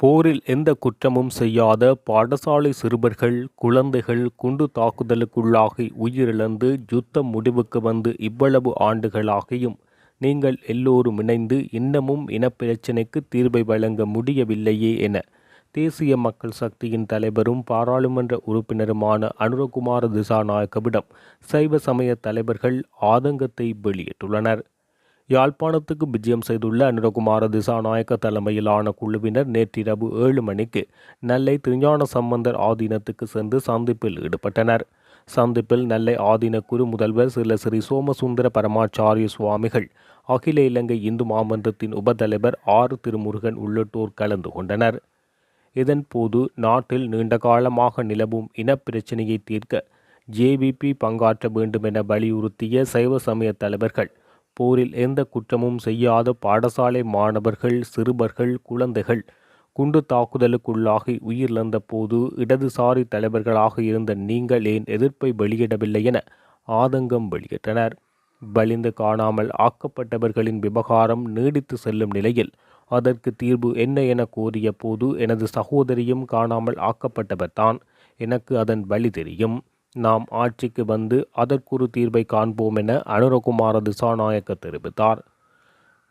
போரில் எந்த குற்றமும் செய்யாத பாடசாலை சிறுவர்கள் குழந்தைகள் குண்டு தாக்குதலுக்குள்ளாகி உயிரிழந்து யுத்தம் முடிவுக்கு வந்து இவ்வளவு ஆண்டுகளாகியும் நீங்கள் எல்லோரும் இணைந்து இன்னமும் இனப்பிரச்சினைக்கு தீர்வை வழங்க முடியவில்லையே என தேசிய மக்கள் சக்தியின் தலைவரும் பாராளுமன்ற உறுப்பினருமான அனுரகுமார திசாநாயக்கவிடம் சைவ சமய தலைவர்கள் ஆதங்கத்தை வெளியிட்டுள்ளனர். யாழ்ப்பாணத்துக்கு விஜயம் செய்துள்ள அனுரகுமார திசாநாயக்க தலைமையிலான குழுவினர் நேற்றிரவு ஏழு மணிக்கு நெல்லை திருஞான சம்பந்தர் ஆதீனத்துக்கு சென்று சந்திப்பில் ஈடுபட்டனர். சந்திப்பில் நெல்லை ஆதீன குரு முதல்வர் சில ஸ்ரீ சோமசுந்தர பரமாச்சாரிய சுவாமிகள் அகில இலங்கை இந்து மாமன்றத்தின் உபதலைவர் ஆறு திருமுருகன் உள்ளிட்டோர் கலந்து கொண்டனர். இதன்போது நாட்டில் நீண்ட காலமாக நிலவும் இனப்பிரச்சினையை தீர்க்க ஜேவிபி பங்காற்ற வேண்டும் என வலியுறுத்திய சைவ சமய தலைவர்கள் போரில் எந்த குற்றமும் செய்யாத பாடசாலை மாணவர்கள் சிறுவர்கள் குழந்தைகள் குண்டு தாக்குதலுக்குள்ளாகி உயிரிழந்த போது இடதுசாரி தலைவர்களாக இருந்த நீங்கள் ஏன் எதிர்ப்பை வெளியிடவில்லை என ஆதங்கம் வெளியிட்டனர். வலிந்து காணாமல் ஆக்கப்பட்டவர்களின் விவகாரம் நீடித்து செல்லும் நிலையில் அதற்கு தீர்வு என்ன என கோரிய போது எனது சகோதரியும் காணாமல் ஆக்கப்பட்டவர்தான் எனக்கு அதன் வழி தெரியும். நாம் ஆட்சிக்கு வந்து அதற்குரு தீர்வை காண்போம் என அனுரகுமார திசாநாயக்க தெரிவித்தார்.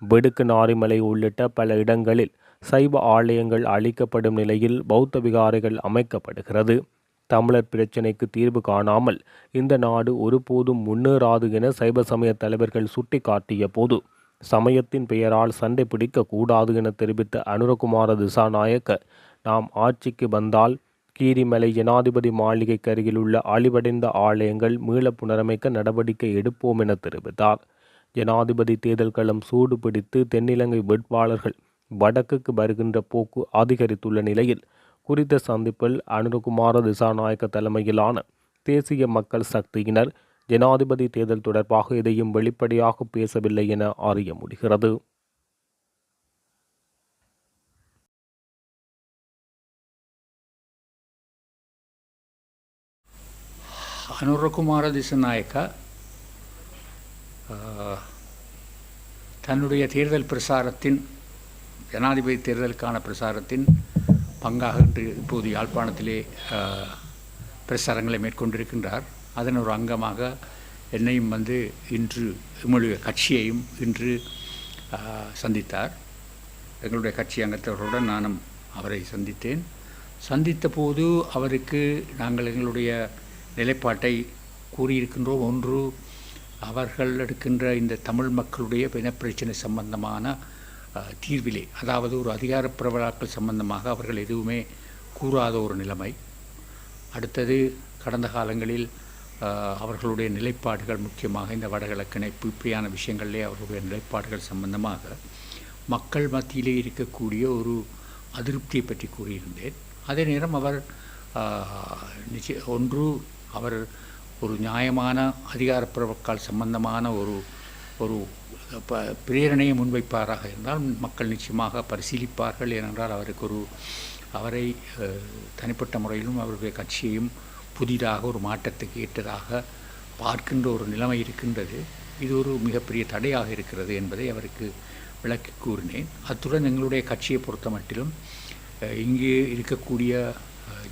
வெடுக்கு நாரிமலை உள்ளிட்ட பல இடங்களில் சைவ ஆலயங்கள் அழிக்கப்படும் நிலையில் பௌத்த விகாரைகள் அமைக்கப்படுகிறது. தமிழர் பிரச்சினைக்கு தீர்வு காணாமல் இந்த நாடு ஒருபோதும் முன்னேறாது என சைவ சமய தலைவர்கள் சுட்டிக்காட்டிய போது சமயத்தின் பெயரால் சண்டை பிடிக்கக்கூடாது என தெரிவித்த அனுரகுமார திசாநாயக்க நாம் ஆட்சிக்கு வந்தால் கீரிமலை ஜனாதிபதி மாளிகைக்கு அருகில் உள்ள அழிவடைந்த ஆலயங்கள் மீள புனரமைக்க நடவடிக்கை எடுப்போம் என தெரிவித்தார். ஜனாதிபதி தேர்தல் களம் சூடு பிடித்து தென்னிலங்கை வேட்பாளர்கள் வடக்குக்கு வருகின்ற போக்கு அதிகரித்துள்ள நிலையில் குறித்த சந்திப்பில் அனுரகுமார திசாநாயக்க தலைமையிலான தேசிய மக்கள் சக்தியினர் ஜனாதிபதி தேர்தல் தொடர்பாக எதையும் வெளிப்படையாக பேசவில்லை என அறிய முடிகிறது. அனுரகுமார திசநாயக்கா தன்னுடைய தேர்தல் பிரசாரத்தின் ஜனாதிபதி தேர்தலுக்கான பிரசாரத்தின் பங்காக இன்று இப்போது யாழ்ப்பாணத்திலே பிரசாரங்களை மேற்கொண்டிருக்கின்றார். அதன் ஒரு அங்கமாக என்னையும் வந்து இன்று எங்களுடைய கட்சியையும் இன்று சந்தித்தார். எங்களுடைய கட்சி அங்கத்தவர்களுடன் நானும் அவரை சந்தித்தேன். சந்தித்த போது அவருக்கு நாங்கள் எங்களுடைய நிலைப்பாட்டை கூறியிருக்கின்றோம் ஒன்று அவர்கள் எடுக்கின்ற இந்த தமிழ் மக்களுடைய இனப்பிரச்சனை சம்பந்தமான தீர்விலே அதாவது ஒரு அதிகார பிரபலாக்கள் சம்பந்தமாக அவர்கள் எதுவுமே கூறாத ஒரு நிலைமை. அடுத்தது கடந்த காலங்களில் அவர்களுடைய நிலைப்பாடுகள் முக்கியமாக இந்த வடகிழக்கு இணைப்பு இப்படியான விஷயங்களிலே அவர்களுடைய நிலைப்பாடுகள் சம்பந்தமாக மக்கள் மத்தியிலே இருக்கக்கூடிய ஒரு அதிருப்தியை பற்றி கூறியிருந்தேன். அதே நேரம் அவர் நிச்சய ஒன்று அவர் ஒரு நியாயமான அதிகாரப்பிரபுக்கால் சம்பந்தமான ஒரு ஒரு ப பிரேரணையை முன்வைப்பாராக இருந்தால் மக்கள் நிச்சயமாக பரிசீலிப்பார்கள் ஏனென்றால் அவருக்கு ஒரு அவரை தனிப்பட்ட முறையிலும் அவருடைய கட்சியையும் புதிதாக ஒரு மாற்றத்துக்கு ஏற்றதாக பார்க்கின்ற ஒரு நிலைமை இருக்கின்றது. இது ஒரு மிகப்பெரிய தடையாக இருக்கிறது என்பதை அவருக்கு விளக்கி கூறினேன். அத்துடன் எங்களுடைய கட்சியை பொறுத்த மட்டிலும் இங்கே இருக்கக்கூடிய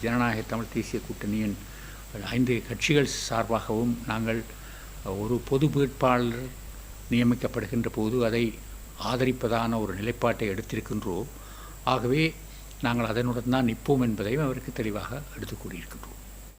ஜனநாயக தமிழ் தேசிய கூட்டணியின் ஐந்து கட்சிகள் சார்பாகவும் நாங்கள் ஒரு பொது வேட்பாளர் நியமிக்கப்படுகின்ற போது அதை ஆதரிப்பதான ஒரு நிலைப்பாட்டை எடுத்திருக்கின்றோம். ஆகவே நாங்கள் அதனுடன் தான் நிற்போம் என்பதையும் அவருக்கு தெளிவாக எடுத்து கூறியிருக்கின்றோம்.